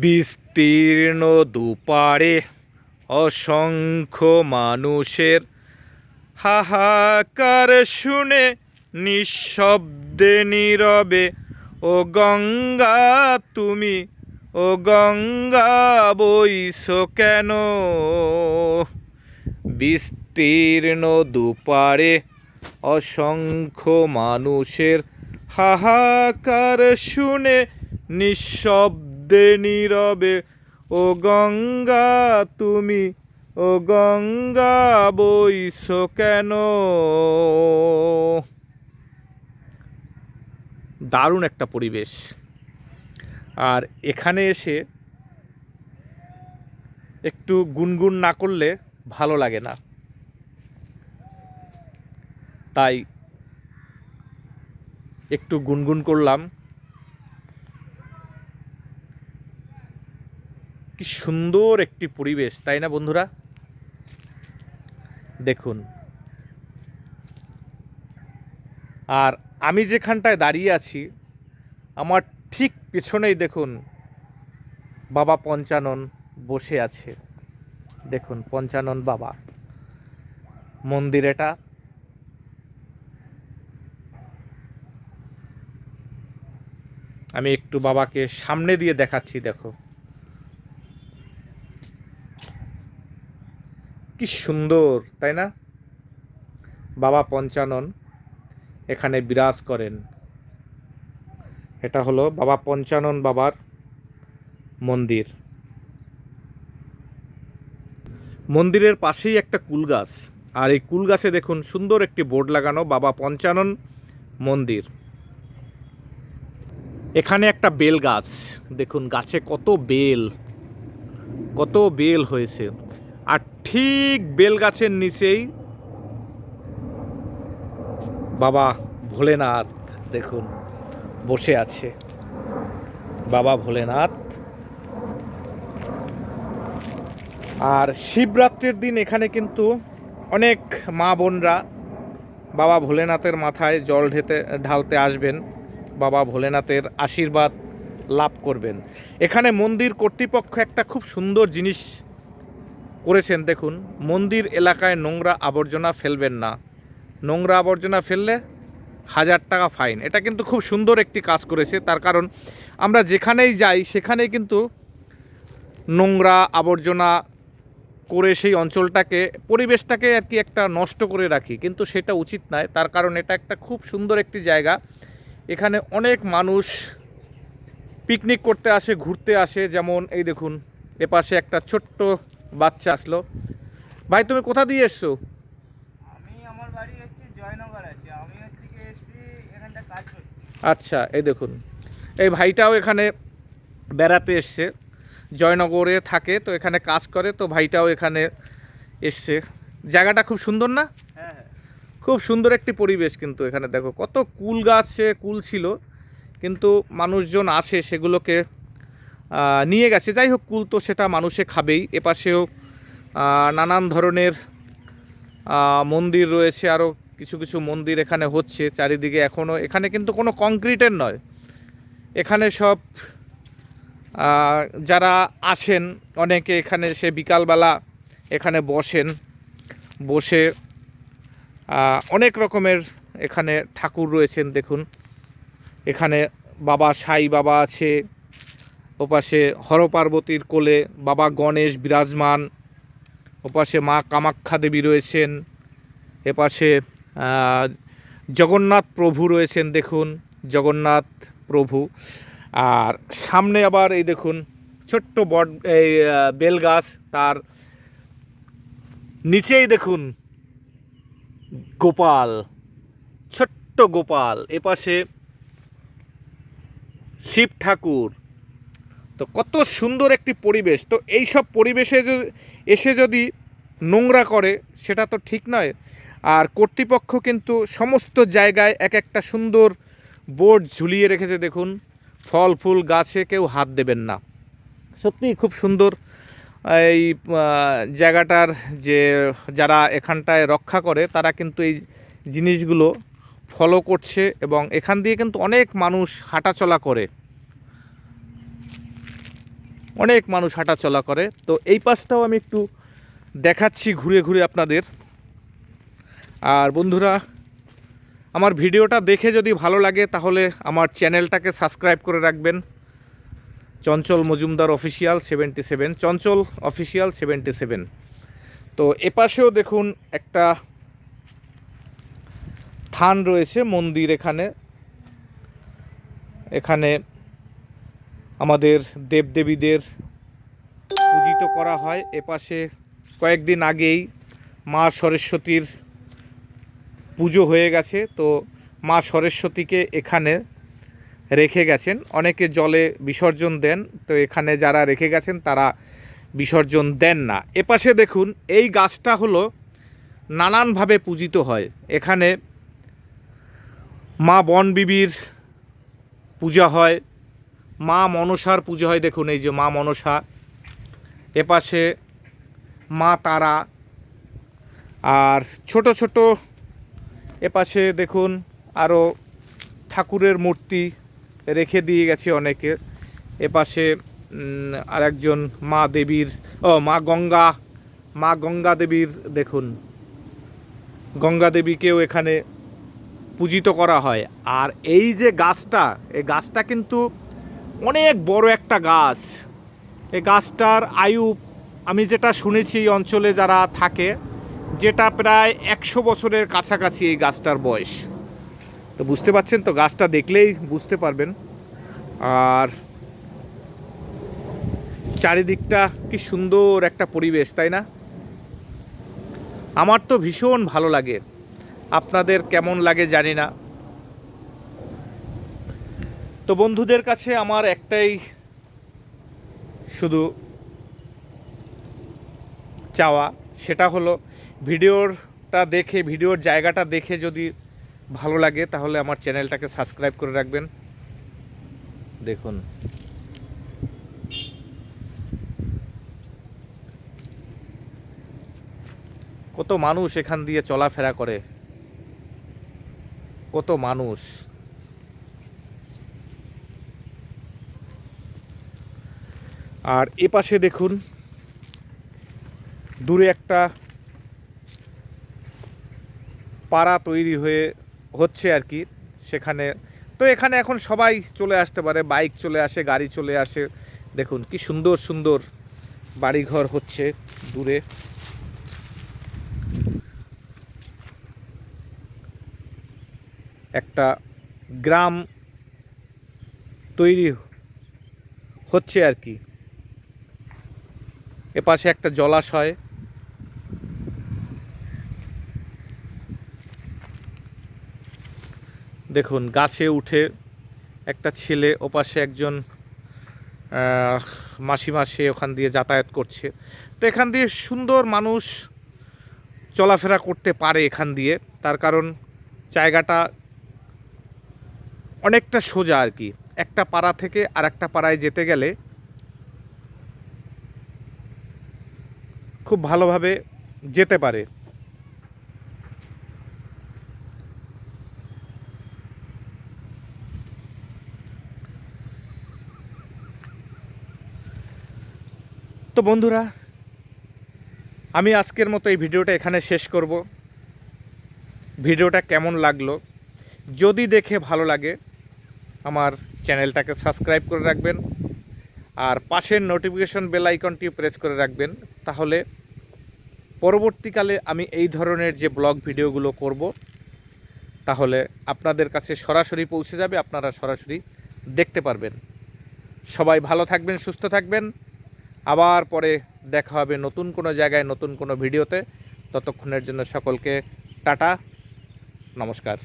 বিস্তীর্ণ দুপারে অসংখ্য মানুষের হাহাকার শুনে নিঃশব্দে নীরবে, ও গঙ্গা, তুমি, ও গঙ্গা বইস কেন? বিস্তীর্ণ দুপারে অসংখ্য মানুষের হাহাকার শুনে নিঃশব্দে নীরবে, ও গঙ্গা, তুমি, ও গঙ্গা বইস কেন? দারুণ একটা পরিবেশ। আর এখানে এসে একটু গুনগুন না করলে ভালো লাগে না। তাই একটু গুনগুন করলাম। কি সুন্দর একটি পরিবেশ, তাই না বন্ধুরা? দেখুন। আর আমি যেখানটায় দাঁড়িয়ে আছি, আমার ঠিক পেছনেই দেখুন বাবা পঞ্চানন বসে আছে। দেখুন, পঞ্চানন বাবা। মন্দির এটা। আমি একটু বাবাকে সামনে দিয়ে দেখাচ্ছি, দেখো। কি সুন্দর, তাই না? বাবা পঞ্চানন এখানে বিরাজ করেন। এটা হলো বাবা পঞ্চানন বাবার মন্দির। মন্দিরের পাশেই একটা কুল গাছ আর এই কুল গাছে দেখুন, সুন্দর একটি বোর্ড লাগানো বাবা পঞ্চানন মন্দির। এখানে একটা বেল গাছ। দেখুন, গাছে কত বেল কত বেল হয়েছে। আর ঠিক বেল গাছের নিচেই বাবা ভোলেনাথ, দেখুন, বসে আছে। বাবা ভোলেনাথ। আর শিবরাত্রির দিন এখানে কিন্তু অনেক মা বোনরা বাবা ভোলেনাথের মাথায় জল ঢেতে, ঢালতে আসবেন। বাবা ভোলেনাথের আশীর্বাদ লাভ করবেন। এখানে মন্দির কর্তৃপক্ষ একটা খুব সুন্দর জিনিস করেছেন, দেখুন, মন্দির এলাকায় নোংরা আবর্জনা ফেলবেন না। নোংরা আবর্জনা ফেললে হাজার টাকা ফাইন। এটা কিন্তু খুব সুন্দর একটি কাজ করেছে, তার কারণ আমরা যেখানেই যাই, সেখানেই কিন্তু নোংরা আবর্জনা করে সেই অঞ্চলটাকে, পরিবেশটাকে আর কি একটা নষ্ট করে রাখি। কিন্তু সেটা উচিত নয়, তার কারণ এটা একটা খুব সুন্দর একটি জায়গা। এখানে অনেক মানুষ পিকনিক করতে আসে, ঘুরতে আসে। যেমন এই দেখুন, এপাশে একটা ছোট্ট বাচ্চা আসলো। ভাই তুমি কোথা দিয়ে এসছো? আমি আমার বাড়ি হচ্ছে জয়নগর আছে। আমি হচ্ছে কি এসছি এখানটা কাজ আচ্ছা এই দেখুন। এই ভাইটাও এখানে বেড়াতে এসছে। জয়নগরে থাকে তো এখানে কাজ করে তো ভাইটাও এখানে এসছে। জায়গাটা খুব সুন্দর না? হ্যাঁ হ্যাঁ। খুব সুন্দর একটি পরিবেশ কিন্তু এখানে দেখো। কত কুল গাছে কুল ছিল কিন্তু মানুষজন আসে সেগুলোকে নিয়ে গেছে। যাই হোক, কুল তো সেটা মানুষে খাবেই। এপাশেও নানান ধরনের মন্দির রয়েছে আরও কিছু কিছু মন্দির এখানে হচ্ছে। চারিদিকে এখনও এখানে কিন্তু কোনো কংক্রিটের নয়। এখানে সব যারা আসেন, অনেকে এখানে সে বিকালবেলা এখানে বসেন। বসে অনেক রকমের এখানে ঠাকুর রয়েছেন, দেখুন। এখানে বাবা, সাই বাবা আছে। ওপাশে হরপার্বতীর কোলে বাবা গণেশ বিরাজমান ওপাশে মা কামাখ্যা দেবী রয়েছেন এপাশে জগন্নাথ প্রভু রয়েছেন দেখুন জগন্নাথ প্রভু। আর সামনে আবার এই দেখুন ছোট্ট বট এই আহ, বেল গাছ তার নিচেই দেখুন গোপাল ছোট্ট গোপাল। এপাশে শিব ঠাকুর তো কত সুন্দর একটি পরিবেশ। তো এই সব পরিবেশে এসে যদি নোংরা করে, সেটা তো ঠিক নয়। আর কর্তৃপক্ষ কিন্তু সমস্ত জায়গায় এক একটা সুন্দর বোর্ড ঝুলিয়ে রেখেছে, দেখুন। ফল, ফুল, গাছে কেউ হাত দেবেন না। সত্যিই খুব সুন্দর এই জায়গাটার যে, যারা এখানটায় রক্ষা করে, তারা কিন্তু এই জিনিসগুলো ফলো করছে এবং এখান দিয়ে কিন্তু অনেক মানুষ হাঁটাচলা করে। অনেক মানুষ হাঁটাচলা করে। তো এই পাশটাও আমি একটু দেখাচ্ছি ঘুরে ঘুরে আপনাদের। আর বন্ধুরা, আমার ভিডিওটা দেখে যদি ভালো লাগে তাহলে আমার চ্যানেলটাকে সাবস্ক্রাইব করে রাখবেন। Chanchal Majumdar official seventy seven, Chanchal official seventy seven. তো এপাশেও দেখুন একটা থান রয়েছে মন্দির এখানে। এখানে আমাদের দেবদেবীদের পূজিত করা হয়। এপাশে কয়েকদিন আগেই মা সরস্বতীর পুজো হয়ে গেছে, তো মা সরস্বতীকে এখানে রেখে গেছেন। অনেকে জলে বিসর্জন দেন, তো এখানে যারা রেখে গেছেন তারা বিসর্জন দেন না। এপাশে দেখুন, এই গাছটা হলো নানানভাবে পূজিত হয়। এখানে মা বনবিবির পূজা হয় মা মনসার পুজো হয় দেখুন এই যে মা মনসা। এপাশে মা তারা। আর ছোট ছোট এপাশে দেখুন আরও ঠাকুরের মূর্তি রেখে দিয়ে গেছে অনেকে। এপাশে উম, আরেকজন মা দেবীর ও মা গঙ্গা মা গঙ্গা দেবীর দেখুন গঙ্গা দেবীকেও এখানে পূজিত করা হয়। আর এই যে গাছটা এই গাছটা কিন্তু অনেক বড় একটা গাছ। এই গাছটার আয়ু, আমি যেটা শুনেছি এই অঞ্চলে যারা থাকে, যেটা প্রায় একশো বছরের কাছাকাছি এই গাছটার বয়স। তো বুঝতে পারছেন তো, গাছটা দেখলেই বুঝতে পারবেন। আর চারিদিকটা কি সুন্দর একটা পরিবেশ, তাই না? আমার তো ভীষণ ভালো লাগে। আপনাদের কেমন লাগে জানি না। তো বন্ধুদের কাছে আমার একটাই শুধু চাওয়া, সেটা হলো ভিডিওটা দেখে, ভিডিওর জায়গাটা দেখে যদি ভালো লাগে, তাহলে আমার চ্যানেলটাকে সাবস্ক্রাইব করে রাখবেন। দেখুন। কত মানুষ এখান দিয়ে চলাফেরা করে। কত মানুষ। আর এ পাশে দেখুন, দূরে একটা পাড়া তৈরি হয়ে হচ্ছে আর কি সেখানে। তো এখানে এখন সবাই চলে আসতে পারে, বাইক চলে আসে, গাড়ি চলে আসে। দেখুন কি সুন্দর সুন্দর বাড়িঘর হচ্ছে দূরে। একটা গ্রাম তৈরি হচ্ছে আর কি। এপাশে একটা জলাশয়। দেখুন গাছে উঠে একটা ছেলে ওপাশে একজন আহ, মাসিমা সে ওখান দিয়ে যাতায়াত করছে। তো এখান দিয়ে সুন্দর মানুষ চলাফেরা করতে পারে এখান দিয়ে। তার কারণ জায়গাটা অনেকটা সোজা আর কি। একটা পাড়া থেকে আর একটা পাড়ায় যেতে গেলে খুব ভালোভাবে যেতে পারে। তো বন্ধুরা, আমি আজকের মতো এই ভিডিওটা এখানে শেষ করব। ভিডিওটা কেমন লাগল, যদি দেখে ভালো লাগে, আমার চ্যানেলটাকে সাবস্ক্রাইব করে রাখবেন, আর পাশের নোটিফিকেশন বেল আইকনটি প্রেস করে রাখবেন তাহলে পরবর্তীকালে আমি এই ধরনের যে ব্লগ ভিডিওগুলো করব, তাহলে আপনাদের কাছে সরাসরি পৌঁছে যাবে, আপনারা সরাসরি দেখতে পারবেন। সবাই ভালো থাকবেন, সুস্থ থাকবেন। আবার পরে দেখা হবে নতুন কোনো জায়গায়, নতুন কোনো ভিডিওতে। ততক্ষণের জন্য সকলকে টাটা, নমস্কার।